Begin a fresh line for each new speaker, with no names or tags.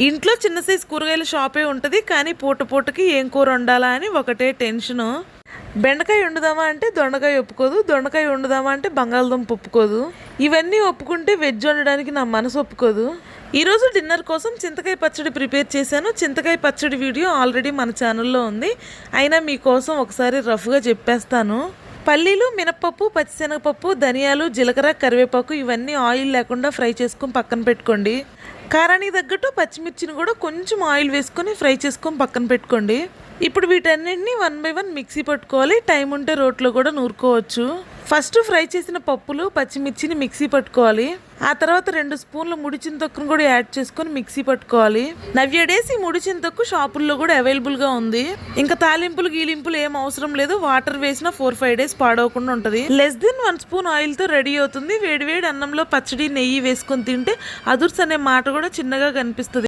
ఇంట్లో చిన్న సైజు కూరగాయల షాపే ఉంటుంది కానీ పూట పూటకి ఏం కూర వండాలా అని ఒకటే టెన్షను బెండకాయ వండుదామా అంటే దొండకాయ ఒప్పుకోదు దొండకాయ వండుదామా అంటే బంగాళదుంప ఒప్పుకోదు. ఇవన్నీ ఒప్పుకుంటే వెజ్ వండడానికి నా మనసు ఒప్పుకోదు. ఈరోజు డిన్నర్ కోసం చింతకాయ పచ్చడి ప్రిపేర్ చేశాను. చింతకాయ పచ్చడి వీడియో ఆల్రెడీ మన ఛానల్లో ఉంది. అయినా మీకోసం ఒకసారి రఫ్గా చెప్పేస్తాను. పల్లీలు మినప్పప్పు పచ్చిశనగపప్పు ధనియాలు జీలకర్ర కరివేపాకు ఇవన్నీ ఆయిల్ లేకుండా ఫ్రై చేసుకొని పక్కన పెట్టుకోండి. కారానికి తగ్గట్టు పచ్చిమిర్చిని కూడా కొంచెం ఆయిల్ వేసుకొని ఫ్రై చేసుకొని పక్కన పెట్టుకోండి. ఇప్పుడు వీటన్నింటినీ వన్ బై వన్ మిక్సీ పట్టుకోవాలి. టైం ఉంటే రోట్లో కూడా నూరుకోవచ్చు. ఫస్ట్ ఫ్రై చేసిన పప్పులు పచ్చిమిర్చిని మిక్సీ పట్టుకోవాలి. ఆ తర్వాత రెండు స్పూన్లు ముడి చింతొక్కును కూడా యాడ్ చేసుకొని మిక్సీ పట్టుకోవాలి. నవ్య డేస్ ఈ ముడి చింతొక్కు షాపుల్లో కూడా అవైలబుల్గా ఉంది. ఇంకా తాలింపులు గీలింపులు ఏం అవసరం లేదు. వాటర్ వేసిన ఫోర్ ఫైవ్ డేస్ పాడవకుండా ఉంటుంది. లెస్ దెన్ వన్ స్పూన్ ఆయిల్తో రెడీ అవుతుంది. వేడివేడి అన్నంలో పచ్చడి నెయ్యి వేసుకొని తింటే అదుర్స్ అనే మాట కూడా చిన్నగా కనిపిస్తుంది.